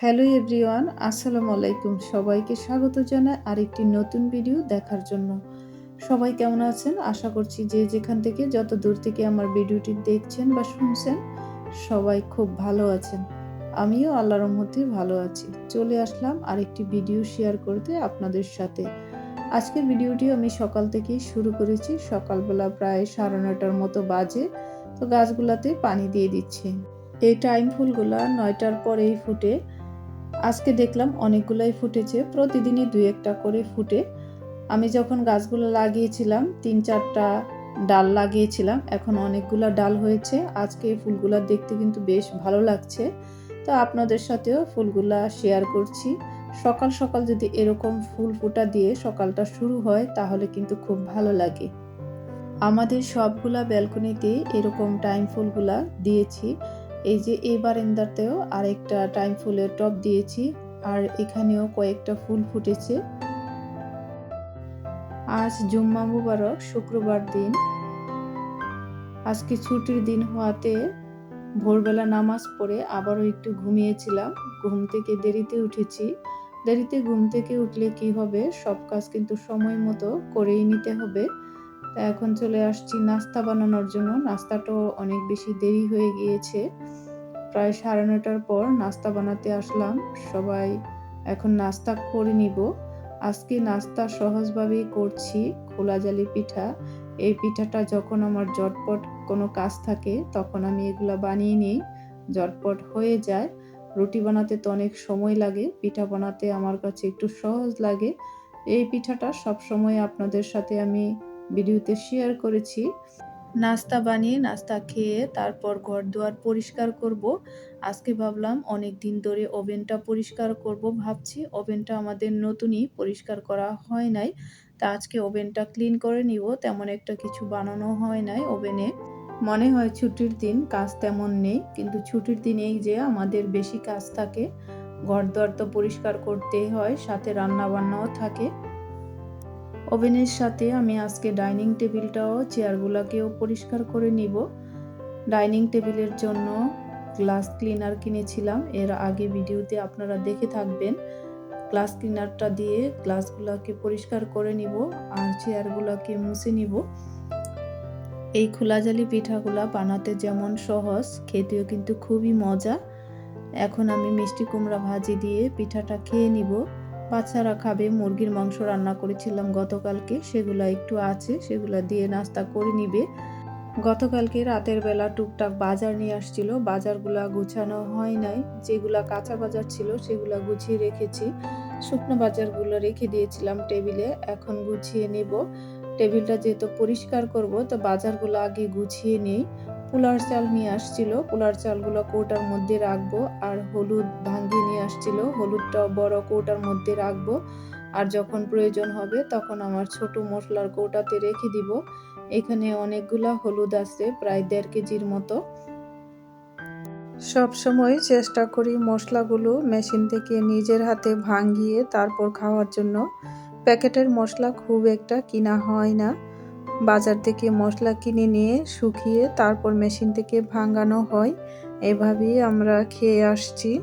Hello everyone, আসসালামু আলাইকুম। সবাইকে স্বাগত জানাই আরেকটি নতুন ভিডিও দেখার জন্য। সবাই কেমন আছেন? আশা করছি যে যেখান থেকে যত দূর থেকে আমার ভিডিওটি দেখছেন বা শুনছেন, সবাই খুব ভালো আছেন। আমিও আল্লাহর রহমতে ভালো আছি। চলে আসলাম আরেকটি ভিডিও শেয়ার করতে আপনাদের সাথে। আজকের ভিডিওটি আমি সকাল থেকেই শুরু করেছি। সকালবেলা প্রায় সাড়ে নটার মতো বাজে। তো গাছগুলাতে পানি দিয়ে দিচ্ছি। এই টাইম ফুলগুলা নয়টার পরেই ফুটে। আজকে দেখলাম অনেকগুলাই ফুটেছে, প্রতিদিনই দুই একটা করে ফুটে। আমি যখন গাছগুলো লাগিয়েছিলাম, তিন চারটা ডাল লাগিয়েছিলাম, এখন অনেকগুলা ডাল হয়েছে। আজকে এই ফুলগুলা দেখতে কিন্তু বেশ ভালো লাগছে। তো আপনাদের সাথেও ফুলগুলা শেয়ার করছি। সকাল সকাল যদি এরকম ফুল ফোটা দিয়ে সকালটা শুরু হয়, তাহলে কিন্তু খুব ভালো লাগে। আমাদের সবগুলা ব্যালকনিতে এরকম টাইম ফুলগুলা দিয়েছি। এই যে এই বারান্দাতেও আরেকটা টাইম ফুলের টপ দিয়েছি আর এখানেও কয়েকটা ফুল ফুটেছে। আজ জুম্মা মুবারক শুক্রবার দিন। আজকে ছুটির দিন হওয়াতে ভোরবেলা নামাজ পড়ে আবারও একটু ঘুমিয়েছিলাম। ঘুম থেকে দেরিতে উঠেছি। দেরিতে ঘুম থেকে উঠলে কি হবে? সব কাজ কিন্তু সময় মতো করেই নিতে হবে। তা এখন চলে আসছি নাস্তা বানানোর জন্য। নাস্তাটাও অনেক বেশি দেরি হয়ে গিয়েছে। প্রায় সাড়ে নটার পর নাস্তা বানাতে আসলাম। সবাই এখন নাস্তা করে নিব। আজকে নাস্তা সহজভাবেই করছি, খোলা জালি পিঠা। এই পিঠাটা যখন আমার জটপট কোনো কাজ থাকে, তখন আমি এগুলো বানিয়ে নিই। জটপট হয়ে যায়। রুটি বানাতে তো অনেক সময় লাগে। পিঠা বানাতে আমার কাছে একটু সহজ লাগে। এই পিঠাটা সব সময় আপনাদের সাথে আমি ভিডিওতে শেয়ার করেছি। নাস্তা বানিয়ে নাস্তা খেয়ে তারপর ঘর দুয়ার পরিষ্কার করব। আজকে ভাবলাম অনেক দিন ধরে ওভেনটা পরিষ্কার করব ভাবছি। ওভেনটা আমাদের নতুনই পরিষ্কার করা হয় নাই। তা আজকে ওভেনটা ক্লিন করে নিব। তেমন একটা কিছু বানানো হয় নাই ওভেনে। মনে হয় ছুটির দিন কাজ তেমন নেই। কিন্তু ছুটির দিনেই যে আমাদের বেশি কাজ থাকে। ঘর দুয়ার তো পরিষ্কার করতেই হয়, সাথে রান্না বান্নাও থাকে। ওভেনের সাথে আমি আজকে ডাইনিং টেবিলটাও, চেয়ারগুলোকেও পরিষ্কার করে নিব। ডাইনিং টেবিলের জন্য গ্লাস ক্লিনার কিনেছিলাম। এর আগে ভিডিওতে আপনারা দেখে থাকবেন। গ্লাস ক্লিনারটা দিয়ে গ্লাসগুলোকে পরিষ্কার করে নিব আর চেয়ারগুলোকে মুছে নিব। এই খোলাজালি পিঠাগুলা বানাতে যেমন সহজ, খেতেও কিন্তু খুবই মজা। এখন আমি মিষ্টি কুমড়া ভাজি দিয়ে পিঠাটা খেয়ে নিব। বাচ্চারা খাবে, মুরগির মাংস রান্না করেছিলাম গতকালকে, সেগুলো একটু আছে, সেগুলো দিয়ে নাস্তা করে নিবে। গতকালকে রাতের বেলা টুকটাক বাজার নিয়ে আসছিল, বাজারগুলা গুছানো হয় নাই, যেগুলা কাঁচা বাজার ছিল সেগুলা গুছিয়ে রেখেছি। শুকনো বাজারগুলো রেখে দিয়েছিলাম টেবিলে, এখন গুছিয়ে নেব। টেবিলটা যেহেতু পরিষ্কার করব, তো বাজারগুলো আগে গুছিয়ে নেই। পোলার চাল নিয়ে আসছিল। পোলার চালগুলো কৌটার মধ্যে রাখব আর হলুদ ভাঙ্গি নিয়ে আসছিল। হলুদটা বড় কৌটার মধ্যে রাখব। আর যখন প্রয়োজন হবে তখন আমার ছোট মশলার কৌটাতে রেখে দিব। এখানে অনেকগুলা হলুদ আছে, প্রায় দেড় কেজির মতো। সব সময় চেষ্টা করি মশলাগুলো মেশিন থেকে নিজের হাতে ভাঙ্গিয়ে তারপর খাওয়ার জন্য। প্যাকেটের মশলা খুব একটা কিনা হয় না। বাজার থেকে মশলা কিনে নিয়ে শুকিয়ে তারপর মেশিন থেকে ভাঙানো হয়। এভাবেই আমরা খেয়ে আসছি।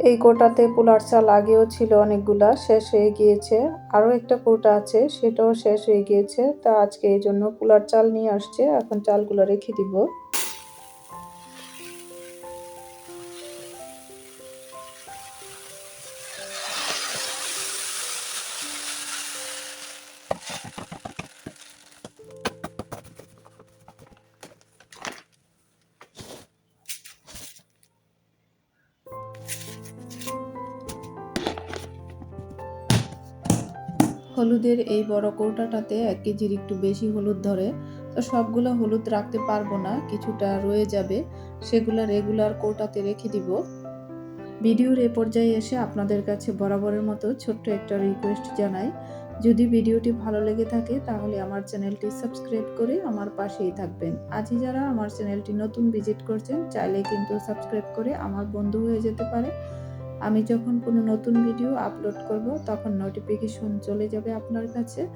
এই কোটাতে পোলার চাল আগেও ছিল অনেকগুলা, শেষ হয়ে গিয়েছে। আরও একটা কোটা আছে, সেটাও শেষ হয়ে গিয়েছে। তা আজকে এই জন্য পোলার চাল নিয়ে আসছে। এখন চালগুলো রেখে দিব। হলুদের এই বড় কৌটাটাতে এক কেজির একটু বেশি হলুদ ধরে, তো সবগুলো হলুদ রাখতে পারব না, কিছুটা রয়ে যাবে, সেগুলো রেগুলার কৌটাতে রেখে দিব। ভিডিওর এ পর্যায়ে এসে আপনাদের কাছে বরাবরের মতো ছোট্ট একটা রিকোয়েস্ট জানাই। যদি ভিডিওটি ভালো লেগে থাকে, তাহলে আমার চ্যানেলটি সাবস্ক্রাইব করে আমার পাশেই থাকবেন। আজই যারা আমার চ্যানেলটি নতুন ভিজিট করছেন, চাইলে কিন্তু সাবস্ক্রাইব করে আমার বন্ধু হয়ে যেতে পারে। আমি যখন কোনো নতুন ভিডিও আপলোড করব, তখন নোটিফিকেশন চলে যাবে আপনার কাছে।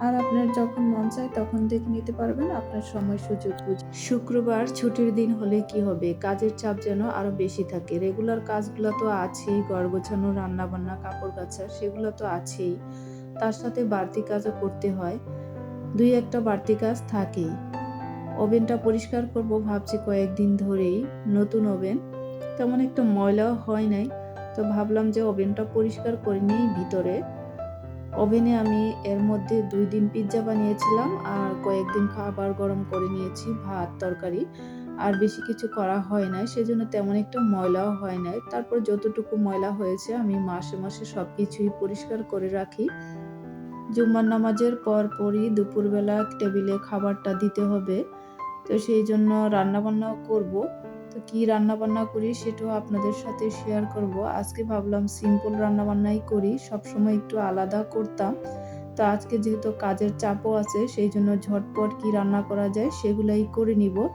আর আপনার যখন মন চায়, তখন দেখে নিতে পারবেন আপনার সময়, সুযোগ বুঝে। শুক্রবার ছুটির দিন হলে কি হবে? কাজের চাপ যেন আরও বেশি থাকে। রেগুলার কাজগুলো তো আছেই, ঘর গোছানো রান্না বান্না কাপড় কাচা, সেগুলো তো আছেই। তার সাথে বাড়তি কাজও করতে হয়। দুই একটা বাড়তি কাজ থাকেই। ওভেনটা পরিষ্কার করব ভাবছি কয়েকদিন ধরেই। নতুন ওভেন। তেমন একটা ময়লাও হয় নাই। তো ভাবলাম যে ওভেনটা পরিষ্কার করে নিই ভিতরে। ওভেনে আমি এর মধ্যে দুই দিন পিৎজা বানিয়েছিলাম আর কয়েকদিন খাবার গরম করে নিয়েছি, ভাত, তরকারি। আর বেশি কিছু করা হয় নাই, সেজন্য তেমন একটা ময়লাও হয় নাই। তারপর যতটুকু ময়লা হয়েছে আমি মাসে মাসে সব কিছুই পরিষ্কার করে রাখি। জুম্মার নামাজের পর পরই দুপুরবেলা টেবিলে খাবারটা দিতে হবে। তো সেই জন্য রান্নাবান্নাও করব। কি রান্নাবান্না করি সেটাও আপনাদের সাথে শেয়ার করব। আজকে ভাবলাম সিম্পল রান্নাবান্নাই করি, সবসময় একটু আলাদা করতাম। তো আজকে যেহেতু কাজের চাপও আছে, সেই জন্য ঝটপট কি রান্না করা যায় সেগুলাই করে নিব।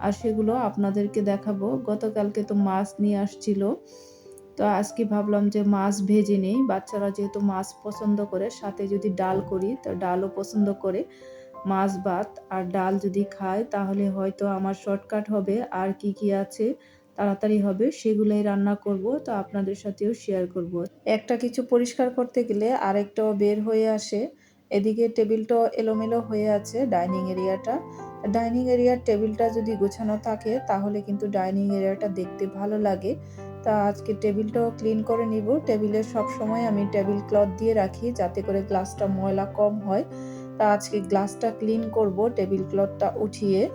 আর সেগুলো আপনাদেরকে দেখাবো। গতকালকে তো মাছ নিয়ে আসছিল। তো আজকে ভাবলাম যে মাছ ভেজে নেই। বাচ্চারা যেহেতু মাছ পছন্দ করে, সাথে যদি ডাল করি, তো ডালও পছন্দ করে। মাছ, ভাত আর ডাল যদি খায়, তাহলে হয়তো আমার শর্টকাট হবে। আর কি কি আছে তাড়াতাড়ি হবে, সেগুলোই রান্না করব, তো আপনাদের সাথেও শেয়ার করব। একটা কিছু পরিষ্কার করতে গেলে আরেকটাও বের হয়ে আসে। এদিকে টেবিলটাও এলোমেলো হয়ে আছে ডাইনিং এরিয়াটা। ডাইনিং এরিয়ার টেবিলটা যদি গোছানো থাকে, তাহলে কিন্তু ডাইনিং এরিয়াটা দেখতে ভালো লাগে। তা আজকে টেবিলটাও ক্লিন করে নিব। টেবিলে সব সময় আমি টেবিল ক্লথ দিয়ে রাখি, যাতে করে গ্লাসটা ময়লা কম হয়। তা আজকে গ্লাসটা ক্লিন করব, টেবিল ক্লথটা উঠিয়ে।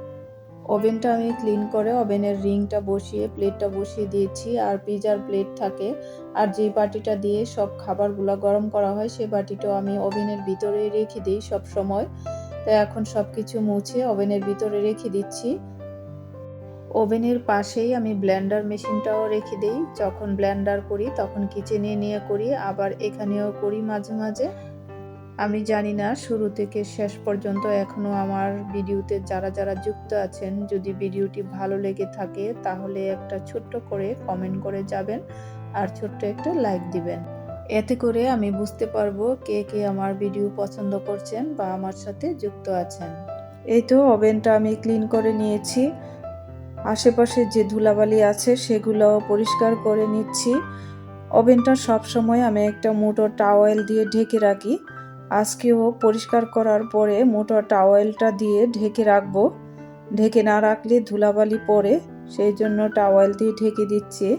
ওভেনটা আমি ক্লিন করে ওভেনের রিংটা বসিয়ে, প্লেটটা বসিয়ে দিয়েছি, আর পিজার প্লেট থাকে। আর যে বাটিটা দিয়ে সব খাবারগুলো গরম করা হয় সেই বাটিটাও আমি ওভেনের ভিতরে রেখে দিই সব সময়। তো এখন সব কিছু মুছে ওভেনের ভিতরে রেখে দিচ্ছি। ওভেনের পাশেই আমি ব্লেন্ডার মেশিনটাও রেখে দিই। যখন ব্লেন্ডার করি, তখন কিচেনে নিয়ে করি, আবার এখানেও করি মাঝে মাঝে। আমি জানি না, শুরু থেকে শেষ পর্যন্ত এখনও আমার ভিডিওতে যারা যারা যুক্ত আছেন, যদি ভিডিওটি ভালো লেগে থাকে, তাহলে একটা ছোট্ট করে কমেন্ট করে যাবেন আর ছোট্ট একটা লাইক দিবেন। এতে করে আমি বুঝতে পারব কে কে আমার ভিডিও পছন্দ করছেন বা আমার সাথে যুক্ত আছেন। এই তো ওভেনটা আমি ক্লিন করে নিয়েছি। আশেপাশে যে ধুলাবালি আছে সেগুলো পরিষ্কার করে নিচ্ছি। ওভেনটা সবসময় আমি একটা মোটর টাওয়েল দিয়ে ঢেকে রাখি। আজকেও পরিষ্কার করার পরে মোটা টাওয়েলটা দিয়ে ঢেকে রাখব। ঢেকে না রাখলে ধুলাবালি পরে সেই জন্য টাওয়েল দিয়ে ঢেকে দিচ্ছি।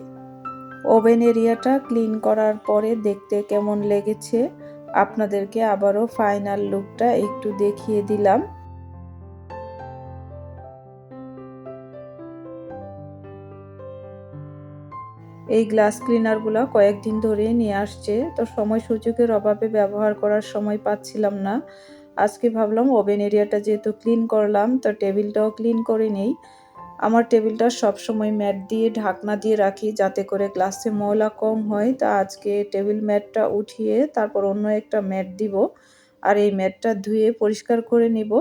ওভেন এরিয়াটা ক্লিন করার পরে দেখতে কেমন লেগেছে, আপনাদেরকে আবারও ফাইনাল লুকটা একটু দেখিয়ে দিলাম। এই গ্লাস ক্লিনারগুলো কয়েকদিন ধরেই নিয়ে আসছে। তো সময় সুযোগের অভাবে ব্যবহার করার সময় পাচ্ছিলাম না। আজকে ভাবলাম ওভেন এরিয়াটা যেহেতু ক্লিন করলাম, তো টেবিলটাও ক্লিন করে নেই। আমার টেবিলটা সবসময় ম্যাট দিয়ে, ঢাকনা দিয়ে রাখি যাতে করে গ্লাসে ময়লা কম হয়। তা আজকে টেবিল ম্যাটটা উঠিয়ে তারপর অন্য একটা ম্যাট দিব। আর এই ম্যাটটা ধুয়ে পরিষ্কার করে নিব।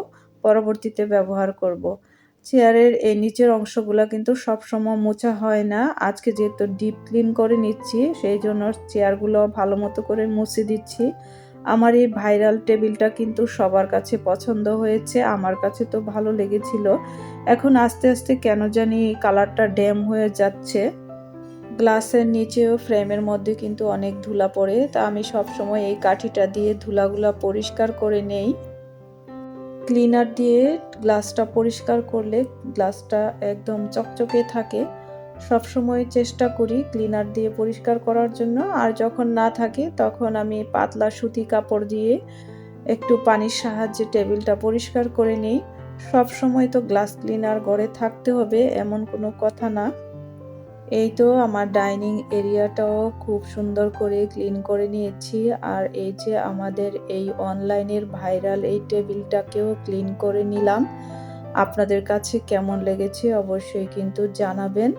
পরবর্তীতে ব্যবহার করব। চেয়ারের এই নিচের অংশগুলো কিন্তু সবসময় মোছা হয় না। আজকে যেহেতু ডিপ ক্লিন করে নিচ্ছি, সেই জন্য চেয়ারগুলো ভালো মতো করে মুছে দিচ্ছি। আমার এই ভাইরাল টেবিলটা কিন্তু সবার কাছে পছন্দ হয়েছে, আমার কাছে তো ভালো লেগেছিল। এখন আস্তে আস্তে কেন জানি কালারটা ড্যাম হয়ে যাচ্ছে। গ্লাসের নিচেও ফ্রেমের মধ্যে কিন্তু অনেক ধুলা পড়ে, তা আমি সব সময় এই কাঠিটা দিয়ে ধুলাগুলা পরিষ্কার করে নেই। ক্লিনার দিয়ে গ্লাসটা পরিষ্কার করলে গ্লাসটা একদম চকচকে থাকে। সব সময় চেষ্টা করি ক্লিনার দিয়ে পরিষ্কার করার জন্য। আর যখন না থাকে, তখন আমি পাতলা সুতি কাপড় দিয়ে একটু পানির সাহায্যে টেবিলটা পরিষ্কার করে নিই। সব সময় তো গ্লাস ক্লিনার ঘরে থাকতে হবে, এমন কোনো কথা না। এই তো আমার ডাইনিং এরিয়াটাও খুব সুন্দর করে ক্লিন করে নিয়েছি। আর এই যে আমাদের এই অনলাইনের ভাইরাল এই টেবিলটাকেও ক্লিন করে নিলাম। আপনাদের কাছে কেমন লেগেছে অবশ্যই কিন্তু জানাবেন।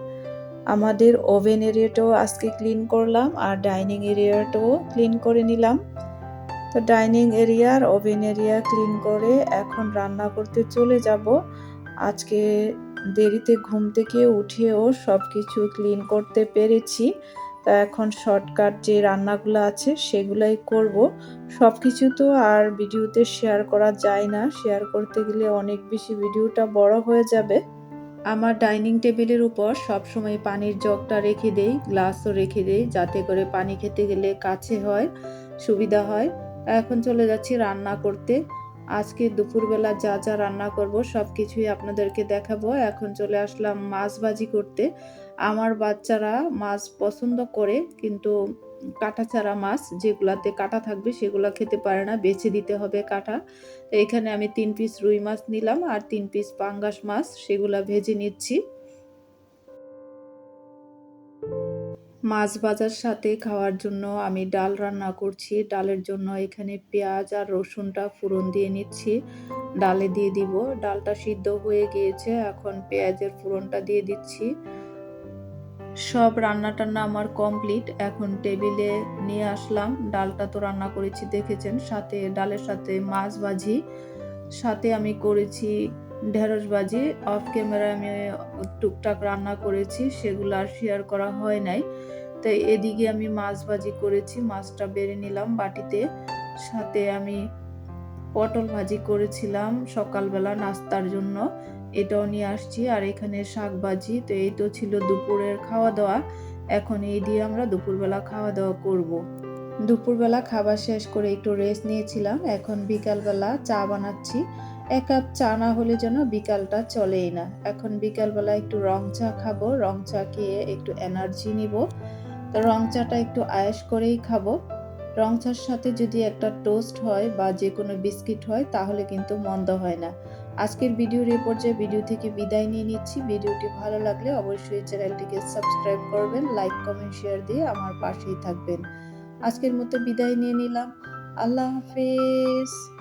আমাদের ওভেন এরিয়াটাও আজকে ক্লিন করলাম আর ডাইনিং এরিয়াটাও ক্লিন করে নিলাম। তো ডাইনিং এরিয়া আর ওভেন এরিয়া ক্লিন করে এখন রান্না করতে চলে যাব। আজকে দেরিতে ঘুম থেকে উঠেও সব কিছু ক্লিন করতে পেরেছি। তা এখন শর্টকাট যে রান্নাগুলো আছে সেগুলাই করব। সব কিছু তো আর ভিডিওতে শেয়ার করা যায় না। শেয়ার করতে গেলে অনেক বেশি ভিডিওটা বড় হয়ে যাবে। আমার ডাইনিং টেবিলের উপর সবসময় পানির জগটা রেখে দেই গ্লাসও রেখে দেই, যাতে করে পানি খেতে গেলে কাছে হয়, সুবিধা হয়। এখন চলে যাচ্ছি রান্না করতে। আজকে দুপুরবেলা যা যা রান্না করব সব কিছুই আপনাদেরকে দেখাবো। এখন চলে আসলাম মাছ ভাজি করতে। আমার বাচ্চারা মাছ পছন্দ করে, কিন্তু কাটা ছাড়া মাছ যেগুলাতে কাটা থাকবে সেগুলো খেতে পারে না, বেছে দিতে হবে কাটা। এখানে আমি তিন পিস রুই মাছ নিলাম আর তিন পিস পাঙ্গাস মাছ, সেগুলো ভেজে নিচ্ছি। মাছ ভাজার সাথে খাওয়ার জন্য আমি ডাল রান্না করছি। ডালের জন্য এখানে পেঁয়াজ আর রসুনটা ফোড়ন দিয়ে নিচ্ছি। ডালে দিয়ে দিব। ডালটা সিদ্ধ হয়ে গিয়েছে। এখন পেঁয়াজের ফোড়নটা দিয়ে দিচ্ছি। সব রান্না টান্না আমার কমপ্লিট। এখন টেবিলে নিয়ে আসলাম। ডালটা তো রান্না করেছি, দেখেছেন? সাথে, ডালের সাথে মাছ ভাজি। সাথে আমি করেছি ঢেঁড়স ভাজি অফ ক্যামেরায় আমি টুকটাক রান্না করেছি, সেগুলো আর শেয়ার করা হয় নাই। তাই এদিকে আমি মাছ ভাজি করেছি, মাছটা বেড়ে নিলাম বাটিতে। সাথে আমি পটল ভাজি করেছিলাম সকালবেলা নাস্তার জন্য, এটাও নিয়ে আসছি। আর এখানে শাক ভাজি, তো এই তো ছিল দুপুরের খাওয়া দাওয়া। এখন এই দিয়ে আমরা দুপুরবেলা খাওয়া দাওয়া করব। দুপুরবেলা খাবার শেষ করে একটু রেস্ট নিয়েছিলাম। এখন বিকালবেলা চা বানাচ্ছি। এক কাপ চা না হলে যেন বিকালটা চলেই না। এখন বিকালবেলা একটু রং চা খাব, রং চা খেয়ে একটু এনার্জি নিব। তো রং চাটা একটু আয়েস করেই খাব। রং চার সাথে যদি একটা টোস্ট হয় বা যে কোনো বিস্কিট হয়, তাহলে কিন্তু মন্দ হয় না। আজকের ভিডিওর এ পর্যায়ে ভিডিও থেকে বিদায় নিয়ে নিচ্ছি। ভিডিওটি ভালো লাগলে অবশ্যই চ্যানেলটিকে সাবস্ক্রাইব করবেন লাইক কমেন্ট শেয়ার দিয়ে আমার পাশেই থাকবেন। আজকের মতো বিদায় নিয়ে নিলাম। আল্লাহ হাফেজ।